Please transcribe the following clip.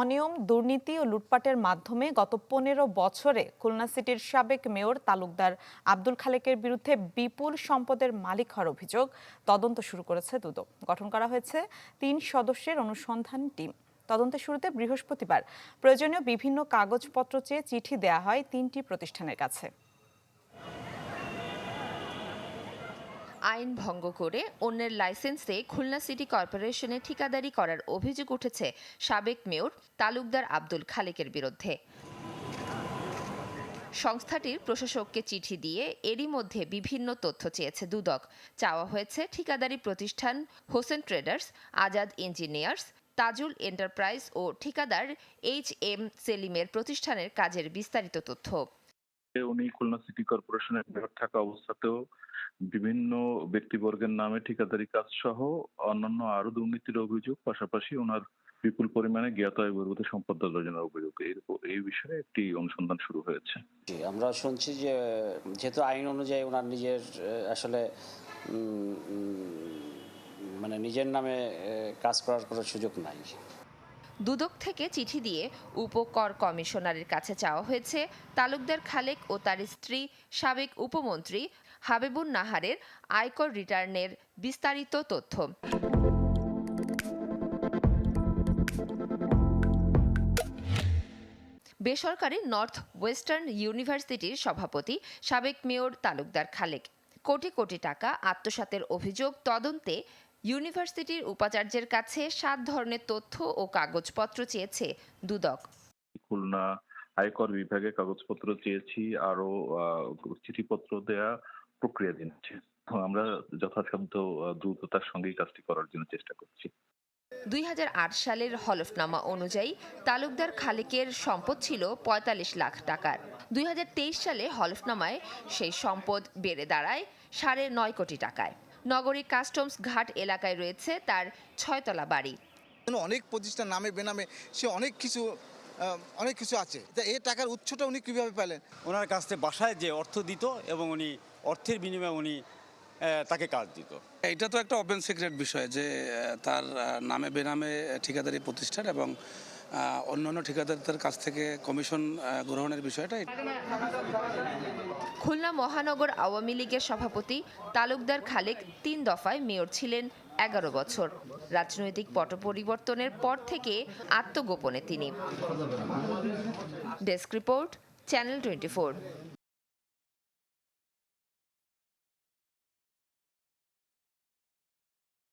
অনিয়ম, দুর্নীতি ও লুটপাটের মাধ্যমে গত পনেরো বছরে খুলনা সিটির সাবেক মেয়র তালুকদার আব্দুল খালেকের বিরুদ্ধে বিপুল সম্পদের মালিক হওয়ার অভিযোগ তদন্ত শুরু করেছে দুদক। গঠন করা হয়েছে তিন সদস্যের অনুসন্ধান টিম। তদন্তের শুরুতে বৃহস্পতিবার প্রয়োজনীয় বিভিন্ন কাগজপত্র চেয়ে চিঠি দেয়া হয় তিনটি প্রতিষ্ঠানের কাছে। আইন ভঙ্গ করে অন্যের লাইসেন্সে খুলনা সিটি কর্পোরেশনে ঠিকাদারি করার অভিযোগ উঠেছে সাবেক মেয়র তালুকদার আব্দুল খালেকের বিরুদ্ধে। সংস্থাটির প্রশাসককে চিঠি দিয়ে এরই মধ্যে বিভিন্ন তথ্য চেয়েছে দুদক। চাওয়া হয়েছে ঠিকাদারি প্রতিষ্ঠান Hossain traders, Azad engineers, Tajul enterprise ও ঠিকাদার এইচ এম সেলিমের প্রতিষ্ঠানের কাজের বিস্তারিত তথ্য। উনি খুলনা সিটি কর্পোরেশনের মেয়র থাকা অবস্থাতেও বিভিন্ন ব্যক্তিবর্গের নামে ঠিকাদারি কাজ সহ অন্যান্য আরও দুর্নীতির অভিযোগ, পাশাপাশি ওনার বিপুল পরিমাণে জ্ঞাত আয় বহির্ভূত সম্পদ অর্জনের অভিযোগ। এই বিষয়ে একটি অনুসন্ধান শুরু হয়েছে। আমরা শুনছি যে যেহেতু আইন অনুযায়ী ওনার নিজের আসলে মানে নিজের নামে কাজ করার কোনো সুযোগ নাই। দুদক থেকে চিঠি দিয়ে উপকর কমিশনারের কাছে চাওয়া হয়েছে, তালুকদার খালেক ও তার স্ত্রী সাবেক উপমন্ত্রী হাবিবুন নাহারের আয়কর রিটার্নের বিস্তারিত তথ্য। বেসরকারি নর্থ ওয়েস্টার্ন ইউনিভার্সিটির সভাপতি সাবেক মেয়র তালুকদার খালেক। কোটি কোটি টাকা আত্মসাতের অভিযোগ তদন্তে ইউনিভার্সিটির উপাচার্যের কাছে সাত ধরনের তথ্য ও কাগজপত্র চেয়েছে দুদক। খুলনা আয়কর বিভাগে কাগজপত্র চেয়েছি আরও চিঠিপত্র দেয়া প্রক্রিয়াধীন আছে। আমরা যথাসাধ্য দ্রুততার সঙ্গেই কাজটি করার জন্য চেষ্টা করছি। দুই হাজার আট সালের হলফনামা অনুযায়ী তালুকদার খালেকের সম্পদ ছিল ৪৫ লাখ টাকার। দুই হাজার তেইশ সালে হলফনামায় সেই সম্পদ বেড়ে দাঁড়ায় সাড়ে নয় কোটি টাকায়। নগরীর কাস্টমস ঘাট এলাকায় রয়েছে তার ছয়তলা বাড়ি। অনেক প্রতিষ্ঠান নামে বেনামে সে অনেক কিছু অনেক কিছু আছে। তা এই টাকার উৎসটা উনি কীভাবে পেলেন? ওনার কাছ থেকে বাসায় যে অর্থ দিত এবং উনি অর্থের বিনিময়ে উনি তাকে কাজ দিত। এটা তো একটা ওপেন সিক্রেট বিষয় যে তার নামে বেনামে ঠিকাদারি প্রতিষ্ঠান এবং অন্যান্য ঠিকাদারদের কাছ থেকে কমিশন গ্রহণের বিষয়টা খুলনা মহানগর আওয়ামী লীগের সভাপতি তালুকদার খালেক তিন দফায় মেয়র ছিলেন এগারো বছর। রাজনৈতিক পট পরিবর্তনের পর থেকে আত্মগোপনে তিনি। Desk report, channel twenty